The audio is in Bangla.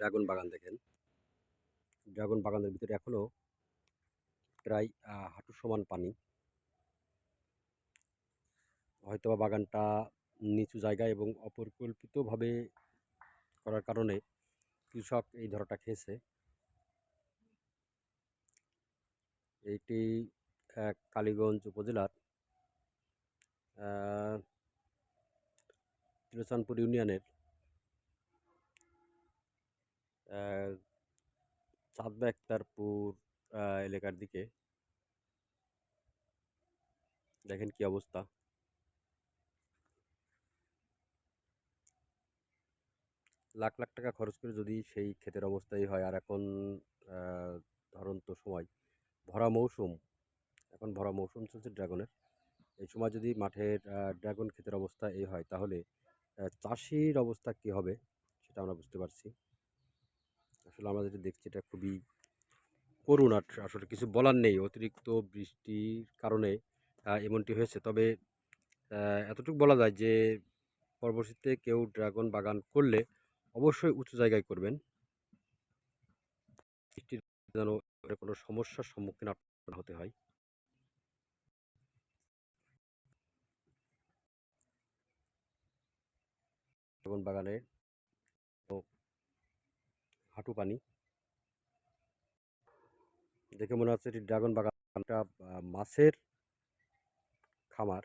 ড্রাগন বাগান দেখেন। ড্রাগন বাগানের ভিতরে এখনও প্রায় হাঁটু সমান পানি। হয়তোবা বাগানটা নিচু জায়গায় এবং অপরিকল্পিতভাবে করার কারণে কৃষক এই ধরাটা খেয়েছে। এইটি কালীগঞ্জ উপজেলার তিরোচানপুর ইউনিয়নের চাঁদবা একতারপুর এলাকার দিকে। দেখেন কি অবস্থা। লাখ লাখ টাকা খরচ করে যদি সেই ক্ষেতের অবস্থাই হয়, আর এখন ধরুন তো সময়, ভরা মৌসুম, এখন ভরা মৌসুম চলছে ড্রাগনের। এই সময় যদি মাঠের ড্রাগন ক্ষেতের অবস্থা এই হয়, তাহলে চাষির অবস্থা কী হবে, সেটা আমরা বুঝতে পারছি। আসলে আমরা যেটা দেখছি এটা খুবই করুণ আর আসলে কিছু বলার নেই। অতিরিক্ত বৃষ্টির কারণে এমনটি হয়েছে। তবে এতটুকু বলা যায় যে, পরবর্তীতে কেউ ড্রাগন বাগান করলে অবশ্যই উঁচু জায়গায় করবেন। বৃষ্টির যেন কোনো সমস্যার সম্মুখীন আপনার হতে হয়। ড্রাগন বাগানে হাঁটু পানি। দেখে মনে হচ্ছে এটি ড্রাগন বাগানটা মাছের খামার।